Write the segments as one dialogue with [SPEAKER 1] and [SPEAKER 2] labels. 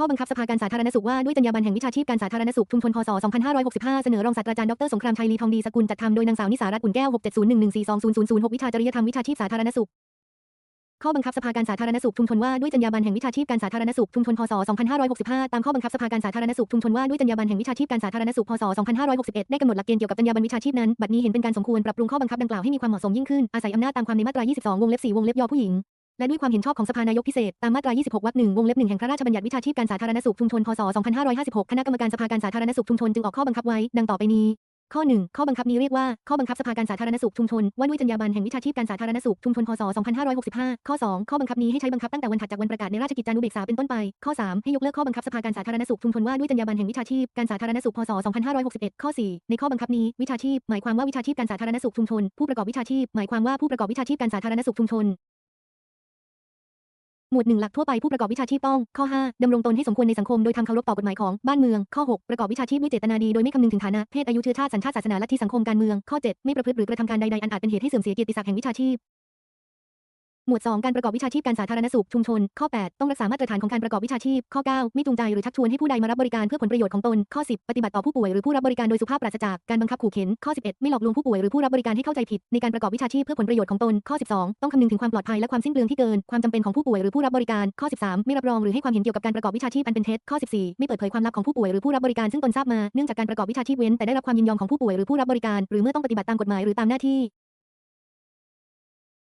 [SPEAKER 1] ข้อบังคับสภาการสาธารณสุขว่าด้วยจรรยาบรรณแห่งวิชาชีพการสาธารณสุขชุมชนพศ 2565 เสนอรองศาสตราจารย์ดรสงครามชัยลีทองดีสกุลจัดทำโดยนางสาวนิสารัตน์อุ่นแก้ว 67011420006 วิชาจริยธรรมวิชาชีพสาธารณสุขข้อบังคับสภาการสาธารณสุขชุมชนว่าด้วยจรรยาบรรณแห่งวิชาชีพการสาธารณสุขชุมชนพศ 2565 ตามข้อบังคับสภาการสาธารณสุขชุมชนว่าด้วยจรรยาบรรณแห่งวิชาชีพการสาธารณสุขพศ 2561 ได้กำหนดหลักเกณฑ์เกี่ยวกับจรรยาบรรณวิชาชีพนั้น บัดนี้เห็นเป็นการสมควรปรับปรุงข้อบังคับดังกล่าวให้มีความเหมาะสมยิ่งขึ้น อาศัยอำนาจตามความในมาตรา 22 วงเล็บ 4 วงเล็บยอผู้หญิง และด้วยความเห็นชอบของสภานายกพิเศษ ตามมาตรา 26 วรรคหนึ่งวงเล็บหนึ่งแห่งพระราชบัญญัติวิชาชีพการสาธารณสุขชุมชน พศ 2556 คณะกรรมการสภาการสาธารณสุขชุมชนจึงออกข้อบังคับไว้ ดังต่อไปนี้ ข้อ 1 ข้อบังคับนี้เรียกว่า ข้อบังคับสภาการสาธารณสุขชุมชน ว่าด้วยจรรยาบรรณแห่งวิชาชีพการสาธารณสุขชุมชน พศ 2565 ข้อ 2 ข้อบังคับนี้ให้ใช้บังคับตั้งแต่วันถัดจากวันประกาศในราชกิจจานุเบกษาเป็นต้นไป ข้อ 3 ให้ยกเลิกข้อบังคับสภาการสาธารณสุขชุมชนว่าด้วยจรรยาบรรณแห่งวิชาชีพการสาธารณสุข พศ 2561 ข้อ 4 ในข้อบังคับนี้วิชาชีพหมายความว่าวิชาชีพการสาธารณสุขชุมชนผู้ประกอบวิชาชีพหมายความว่าผู้ประกอบวิชาชีพการสาธารณสุขชุมชน หมวดหนึ่งหลักทั่วไปผู้ประกอบวิชาชีพต้อง ข้อ 5 ดำรงตนให้สมควรในสังคมโดยทำเคารพต่อกฎหมายของบ้านเมือง ข้อ 6 ประกอบวิชาชีพด้วยเจตนาดีโดยไม่คำนึงถึงฐานะเพศอายุเชื้อชาติสัญชาติศาสนาลัทธิสังคมการเมือง ข้อ 7 ไม่ประพฤติหรือ กระทำการใดๆอันอาจเป็นเหตุให้เสื่อมเสียเกียรติศักดิ์แห่งวิชาชีพ หมวด 2 การประกอบวิชาชีพการสาธารณสุขชุมชน ข้อ 8 ต้องรักษามาตรฐานของการประกอบวิชาชีพ ข้อ 9 ไม่จูงใจหรือชักชวนให้ผู้ใดมารับบริการเพื่อผลประโยชน์ของตน ข้อ 10 ปฏิบัติต่อผู้ป่วยหรือผู้รับบริการโดยสุภาพปราศจากการบังคับขู่เข็น ข้อ 11 ไม่หลอกลวงผู้ป่วยหรือผู้รับบริการให้เข้าใจผิดในการประกอบวิชาชีพเพื่อผลประโยชน์ของตน ข้อ 12 ต้องคำนึงถึงความปลอดภัยและความสิ้นเปลืองที่เกินความจำเป็นของผู้ป่วยหรือผู้รับบริการ ข้อ 13 ไม่รับรองหรือให้ความเห็นเกี่ยวกับการประกอบวิชาชีพอันเป็นเท็จ ข้อ 14 ไม่เปิดเผยความลับของผู้ป่วยหรือผู้รับบริการซึ่งตนทราบมา เนื่องจากการประกอบวิชาชีพเว้นแต่ได้รับความยินยอมของผู้ป่วยหรือผู้รับบริการ หรือเมื่อต้องปฏิบัติตามกฎหมายหรือตามหน้าที่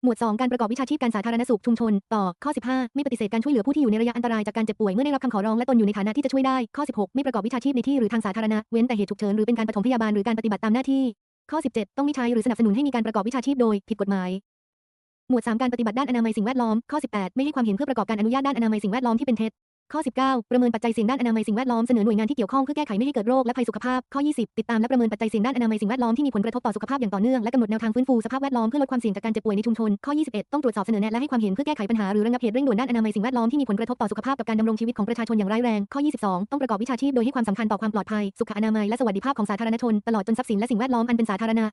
[SPEAKER 1] หมวด 2 การประกอบวิชาชีพการสาธารณสุขชุมชน ต่อ ข้อ 15 ไม่ปฏิเสธการช่วยเหลือผู้ที่อยู่ในระยะอันตรายจากการเจ็บป่วยเมื่อได้รับคำขอร้องและตนอยู่ในฐานะที่จะช่วยได้ ข้อ 16 ไม่ประกอบวิชาชีพในที่หรือทางสาธารณะ เว้นแต่เหตุฉุกเฉินหรือเป็นการปฐมพยาบาลหรือการปฏิบัติตามหน้าที่ ข้อ 17 ต้องมีใช้หรือสนับสนุนให้มีการประกอบวิชาชีพโดยผิดกฎหมาย หมวด 3 การปฏิบัติด้านอนามัยสิ่งแวดล้อม ข้อ 18 ไม่ให้ความเห็นเพื่อประกอบการอนุญาตด้านอนามัยสิ่งแวดล้อมที่เป็นเท็จ ข้อ 19 ประเมินปัจจัยเสี่ยงด้านอนามัยสิ่งแวดล้อมเสนอหน่วยงานที่เกี่ยวข้องเพื่อแก้ไขไม่ให้เกิดโรคและภัยสุขภาพ ข้อ 20 ติดตามและประเมินปัจจัยเสี่ยงด้านอนามัยสิ่งแวดล้อมที่มีผลกระทบต่อสุขภาพอย่างต่อเนื่องและกำหนดแนวทางฟื้นฟูสภาพแวดล้อมเพื่อลดความเสี่ยงจากการเจ็บป่วยในชุมชน ข้อ 21 ต้องตรวจสอบเสนอแนะและให้ความเห็นเพื่อแก้ไขปัญหาหรือระงับเหตุเร่งด่วนด้านอนามัยสิ่งแวดล้อมที่มีผลกระทบต่อสุขภาพกับการดำรงชีวิตของประชาชนอย่างร้ายแรง ข้อ 22 ต้องประกอบวิชาชีพโดยให้ความสำคัญต่อความปลอดภัย สุขอนามัยและสวัสดิภาพของสาธารณชนตลอดจนทรัพย์สินและสิ่งแวดล้อมอันเป็นสาธารณะ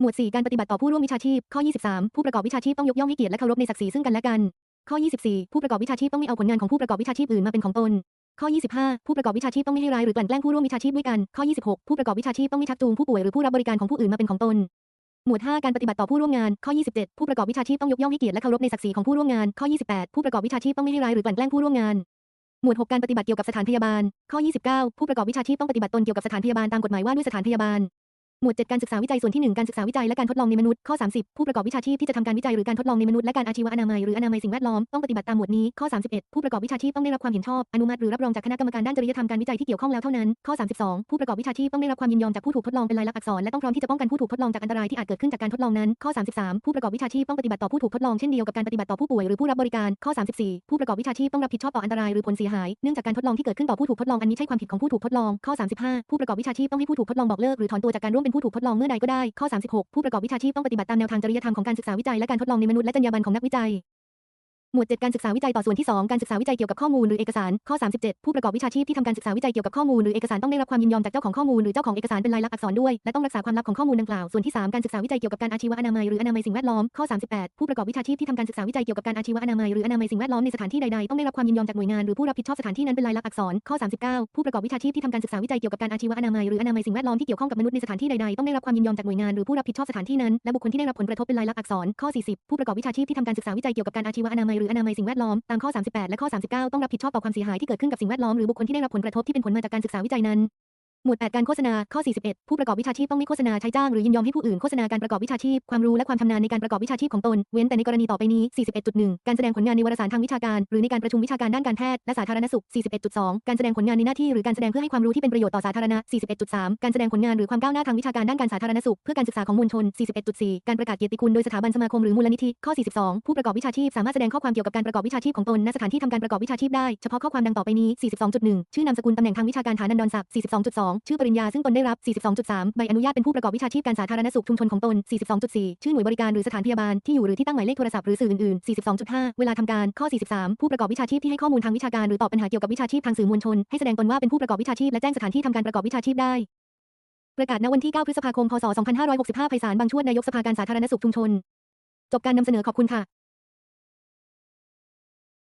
[SPEAKER 1] หมวด 4 การปฏิบัติต่อผู้ร่วมวิชาชีพ ข้อ 23 ผู้ประกอบวิชาชีพต้องยกย่องให้เกียรติและเคารพในศักดิ์ศรีซึ่งกันและกัน ข้อ 24 ผู้ประกอบวิชาชีพต้องไม่เอาผลงานของผู้ประกอบวิชาชีพอื่นมาเป็นของตน ข้อ 25 ผู้ประกอบวิชาชีพต้องไม่ให้ร้ายหรือกลั่นแกล้งผู้ร่วมวิชาชีพด้วยกัน ข้อ 26 ผู้ประกอบวิชาชีพต้องไม่ชักจูงผู้ป่วยหรือผู้รับบริการของผู้อื่นมาเป็นของตน หมวด 5 การปฏิบัติต่อผู้ร่วมงาน ข้อ 27 ผู้ประกอบวิชาชีพต้องยกย่องให้เกียรติและเคารพในศักดิ์ศรีของผู้ร่วมงาน ข้อ 28 ผู้ประกอบวิชาชีพต้องไม่ให้ร้ายหรือกลั่นแกล้งผู้ร่วมงาน หมวด 6 การปฏิบัติเกี่ยวกับสถานพยาบาล ข้อ 29 ผู้ประกอบวิชาชีพต้องปฏิบัติตนเกี่ยวกับสถานพยาบาลตามกฎหมายว่าด้วยสถานพยาบาล หมวด 7 การศึกษาวิจัยส่วนที่ 1 การศึกษาวิจัยและการทดลองในมนุษย์ ข้อ 30 ผู้ประกอบวิชาชีพที่จะทำการวิจัยหรือการทดลองในมนุษย์และการอาชีวอนามัยหรืออนามัยสิ่งแวดล้อมต้องปฏิบัติตามหมวดนี้ ข้อ 31 ผู้ประกอบวิชาชีพต้องได้รับความเห็นชอบอนุมัติหรือรับรองจากคณะกรรมการด้านจริยธรรมการวิจัยที่เกี่ยวข้องแล้วเท่านั้น ข้อ 32 ผู้ประกอบวิชาชีพต้องได้รับความยินยอมจากผู้ถูกทดลองเป็นลายลักษณ์อักษรและต้องพร้อมที่จะป้องกันผู้ถูกทดลองจากอันตรายที่อาจเกิดขึ้นจากการทดลองนั้น ข้อ 33 ผู้ประกอบวิชาชีพต้องปฏิบัติต่อผู้ถูกทดลองเช่นเดียวกับการปฏิบัติต่อผู้ป่วยหรือผู้รับบริการ ข้อ 34 ผู้ประกอบวิชาชีพต้องรับผิดชอบต่ออันตรายหรือผลเสียหายเนื่องจากการทดลองที่เกิดขึ้นต่อผู้ถูกทดลองอันนี้ใช่ความผิดของผู้ถูกทดลอง ข้อ 35 ผู้ประกอบวิชาชีพต้องให้ผู้ถูกทดลองบอกเลิกหรือถอนตัวจากการร่วมเป็นผู้ถูกทดลองเมื่อใดก็ได้ ข้อ 36 ผู้ประกอบวิชาชีพต้องปฏิบัติตามแนวทางจริยธรรมของการศึกษาวิจัยและการทดลองในมนุษย์และจรรยาบรรณของนักวิจัย หมวด 7 การศึกษาวิจัยต่อส่วนที่ 2 การศึกษาวิจัยเกี่ยวกับข้อมูลหรือเอกสาร ข้อ 37 ผู้ประกอบวิชาชีพที่ทำการศึกษาวิจัยเกี่ยวกับข้อมูลหรือเอกสารต้องได้รับความยินยอมจากเจ้าของข้อมูลหรือเจ้าของเอกสารเป็นลายลักษณ์อักษรด้วย และต้องรักษาความลับของข้อมูลดังกล่าว ส่วนที่ 3 การศึกษาวิจัยเกี่ยวกับการอาชีวอนามัยหรืออนามัยสิ่งแวดล้อม ข้อ 38 ผู้ประกอบวิชาชีพที่ทำการศึกษาวิจัยเกี่ยวกับการอาชีวอนามัยหรืออนามัยสิ่งแวดล้อมในสถานที่ใดๆต้องได้รับความยินยอมจากหน่วยงานหรือผู้รับผิดชอบสถานที่นั้นเป็นลายลักษณ์อักษร ข้อ 39 ผู้ประกอบวิชาชีพที่ทำการศึกษาวิจัยเกี่ยวกับการอาชีวอนามัยหรืออนามัยสิ่งแวดล้อมที่เกี่ยวข้องกับมนุษย์ในสถานที่ใดๆต้องได้รับความยินยอมจากหน่วยงานหรือผู้รับผิดชอบสถานที่นั้นและบุคคลที่ได้รับผลกระทบเป็นลายลักษณ์อักษร ข้อ 40 ผู้ประกอบวิชาชีพที่ทำการศึกษาวิจัยเกี่ยวกับการอาชีวอนามัยรืออนามัยสิ่งแวดล้อมตามข้อ 38 และข้อ 39 ต้องรับผิดชอบต่อความเสียหายที่เกิดขึ้นกับสิ่งแวดล้อมหรือบุคคลที่ได้รับผลกระทบที่เป็นผลมาจากการศึกษาวิจัยนั้น หมวด8การโฆษณา ข้อ 41 ผู้ประกอบวิชาชีพต้องไม่โฆษณาใช้จ้างหรือยินยอมให้ผู้อื่นโฆษณาการประกอบวิชาชีพ ความรู้และความชำนาญในการประกอบวิชาชีพของตน เว้นแต่ในกรณีต่อไปนี้ 41.1 การแสดงผลงานในวารสารทางวิชาการ หรือในการประชุมวิชาการด้านการแพทย์และสาธารณสุข 41.2 การแสดงผลงานในหน้าที่หรือการแสดงเพื่อให้ความรู้ที่เป็นประโยชน์ต่อสาธารณะ 41.3 การแสดงผลงานหรือความก้าวหน้าทางวิชาการด้านการสาธารณสุขเพื่อการศึกษาของมวลชน 41.4 การประกาศเกียรติคุณโดยสถาบันสมาคมหรือมูลนิธิ ข้อ 42 ผู้ประกอบวิชาชีพสามารถแสดงข้อความเกี่ยวกับการประกอบวิชาชีพของตนณสถานที่ทำการประกอบวิชาชีพได้เฉพาะข้อความดังต่อไปนี้ 42.1 ชื่อนามสกุลตำแหน่งทางวิชาการฐานันดรศักดิ์42.2ชื่อปริญญาซึ่งตนได้รับ 42.3 ใบอนุญาตเป็นผู้ประกอบวิชาชีพการสาธารณสุขชุมชนของตน 42.4 ชื่อหน่วยบริการหรือสถานพยาบาลที่อยู่หรือที่ตั้งหมายเลขโทรศัพท์หรือสื่ออื่นๆ 42.5 เวลาทำการข้อ 43 ผู้ประกอบวิชาชีพที่ให้ข้อมูลทางวิชาการหรือตอบปัญหาเกี่ยวกับวิชาชีพทางสื่อมวลชนให้แสดงตนว่าเป็นผู้ประกอบวิชาชีพและแจ้งสถานที่ทำการประกอบวิชาชีพได้ประกาศณวันที่ 9 พฤษภาคม พศ 2565ไพศาลบางช่วงนายกสภาการสาธารณสุขชุมชน จบการนำเสนอขอบคุณค่ะ